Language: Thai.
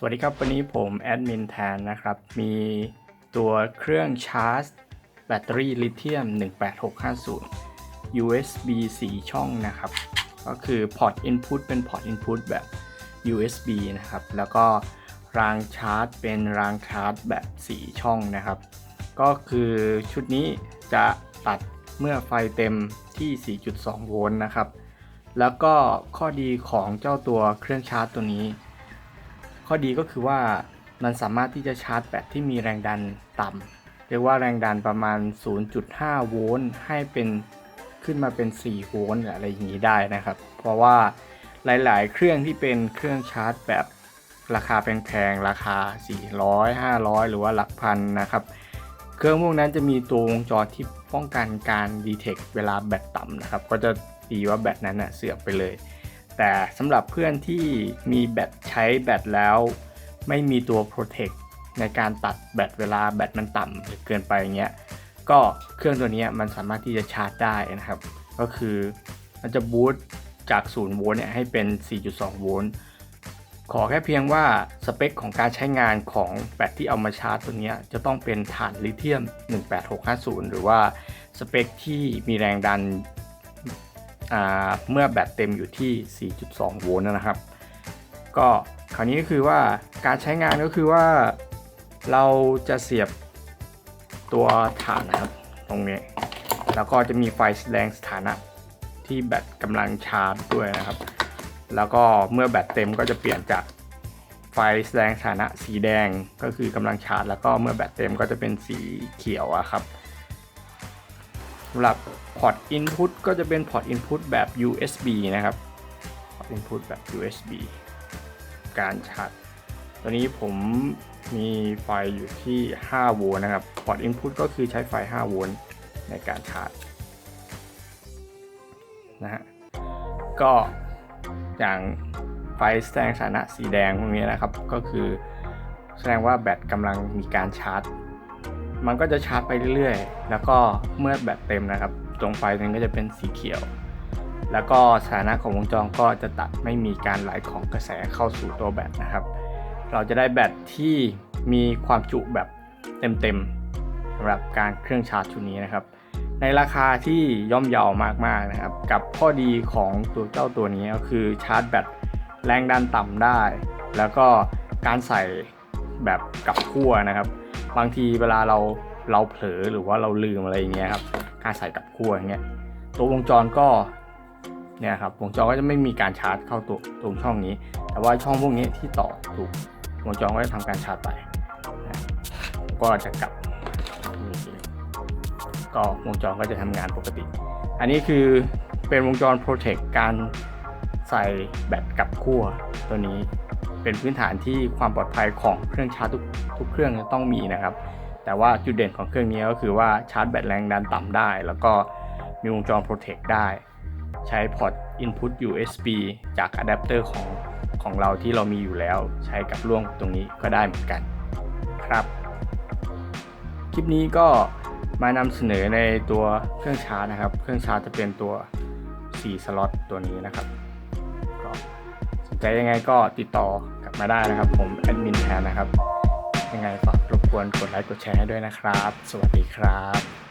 สวัสดีครับ วันนี้ผมแอดมินแทนนะครับ มีตัวเครื่องชาร์จ แบตเตอรี่ลิเธียม 18650 USB 4 ช่องนะครับ ก็คือพอร์ต Input เป็นพอร์ต Input แบบ USB นะครับ แล้วก็รางชาร์จเป็นรางชาร์จแบบ 4 ช่องนะครับ ก็คือชุดนี้จะตัดเมื่อไฟเต็มที่ 4.2 โวลต์นะครับ แล้วก็ข้อดีของเจ้าตัวเครื่องชาร์จตัวนี้ ข้อดีก็คือว่ามันสามารถที่จะชาร์จแบตที่มีแรงดันต่ำเรียกว่าแรงดันประมาณ 0.5 โวลต์ให้เป็นขึ้นมาเป็น 4 โวลต์อะไรอย่างนี้ได้นะครับ เพราะว่าหลาย ๆ เครื่องที่เป็นเครื่องชาร์จแบบราคาแพงๆ ราคา 400 500 หรือว่าหลักพันนะครับ เครื่องพวกนั้นจะมีตัววงจรที่ป้องกันการดีเทคเวลาแบตต่ำนะครับ ก็จะตีว่าแบตนั้นนะเสื่อมไปเลย แต่สำหรับเพื่อนที่มีแบตใช้แบตแล้ว ไม่มีตัว Protect ในการตัดแบตเวลาแบตมันต่ำหรือเกินไปเงี้ยก็เครื่องตัวนี้มันสามารถที่จะชาร์จได้นะครับ ก็คือมันจะบูตจาก 0 โวลต์เนี่ยให้เป็น 4.2 โวลต์ขอแค่เพียงว่าสเปคของการใช้งานของแบตที่เอามาชาร์จตัวนี้จะต้องเป็นถ่านลิเธียม 18650 หรือว่าสเปคที่มีแรงดัน เมื่อแบตเต็มอยู่ที่ 4.2 โวลต์นะครับ ก็คราวนี้ก็คือว่าการใช้งานก็คือว่าเราจะเสียบตัวถ่านนะครับตรงนี้แล้วก็จะมีไฟแสดงสถานะที่แบตกำลังชาร์จด้วยนะครับ แล้วก็เมื่อแบตเต็มก็จะเปลี่ยนจากไฟแสดงสถานะสีแดงก็คือกำลังชาร์จ แล้วก็เมื่อแบตเต็มก็จะเป็นสีเขียวอะครับำหรับพอร์ต Input ก็จะเป็นพอร์ต Input แบบ USB นะครับพอร์ต Input แบบ USB การชาร์จตัวนี้ผมมีไฟอยู่ที่5โวลต์นะครับ พอร์ต Input ก็คือใช้ไฟ5โวลต์ในการชาร์จนะฮะก็อย่างไฟแสดงสถานะสีแดงพวกนี้นะครับ ก็คือแสดงว่าแบตกำลังมีการชาร์จ มันก็จะชาร์จไปเรื่อยๆ แล้วก็เมื่อแบตเต็มนะครับ ตรงไฟตรงนี้ก็จะเป็นสีเขียว แล้วก็สถานะของวงจรก็จะตัดไม่มีการไหลของกระแสเข้าสู่ตัวแบตนะครับ เราจะได้แบตที่มีความจุแบบเต็มๆสำหรับการเครื่องชาร์จชุดนี้นะครับ ในราคาที่ย่อมเยาวมากๆนะครับ กับข้อดีของตัวเจ้าตัวนี้ก็คือชาร์จแบตแรงดันต่ำได้ แล้วก็การใส่แบบกับขั้วนะครับ บางทีเวลาเราเราเผลอหรือว่าเราลืมอะไรอย่างเงี้ยครับการใส่กับขั้วอย่างเงี้ยตัววงจรก็เนี่ยครับวงจรก็จะไม่มีการชาร์จเข้าตัวตรงช่องนี้ แต่ว่าช่องพวกนี้ที่ต่อถูกวงจรก็จะทำการชาร์จไป ก็จะกลับก็วงจรก็จะทำงานปกติ อันนี้คือเป็นวงจร Protect การใส่แบตกับขั้วตัวนี้ เป็นพื้นฐานที่ความปลอดภัยของเครื่องชาร์จทุกทุกเครื่องจะต้องมีนะครับ แต่ว่าจุดเด่นของเครื่องนี้ก็คือว่าชาร์จแบตแรงดันต่ำได้ แล้วก็มีวงจร Protect ได้ ใช้พอร์ต Input USB จากอะแดปเตอร์ของของเราที่เรามีอยู่แล้ว ใช้กับร่วงตรงนี้ก็ได้เหมือนกันครับ คลิปนี้ก็มานำเสนอในตัวเครื่องชาร์จนะครับ เครื่องชาร์จจะเป็นตัว 4 สล็อตตัวนี้นะครับ นใจยังไงก็ติดต่อกลับมาได้นะครับ ผมแอดมินแทนนะครับ ยังไงฝากรบกวนกดไลค์กดแชร์ให้ด้วยนะครับ สวัสดีครับ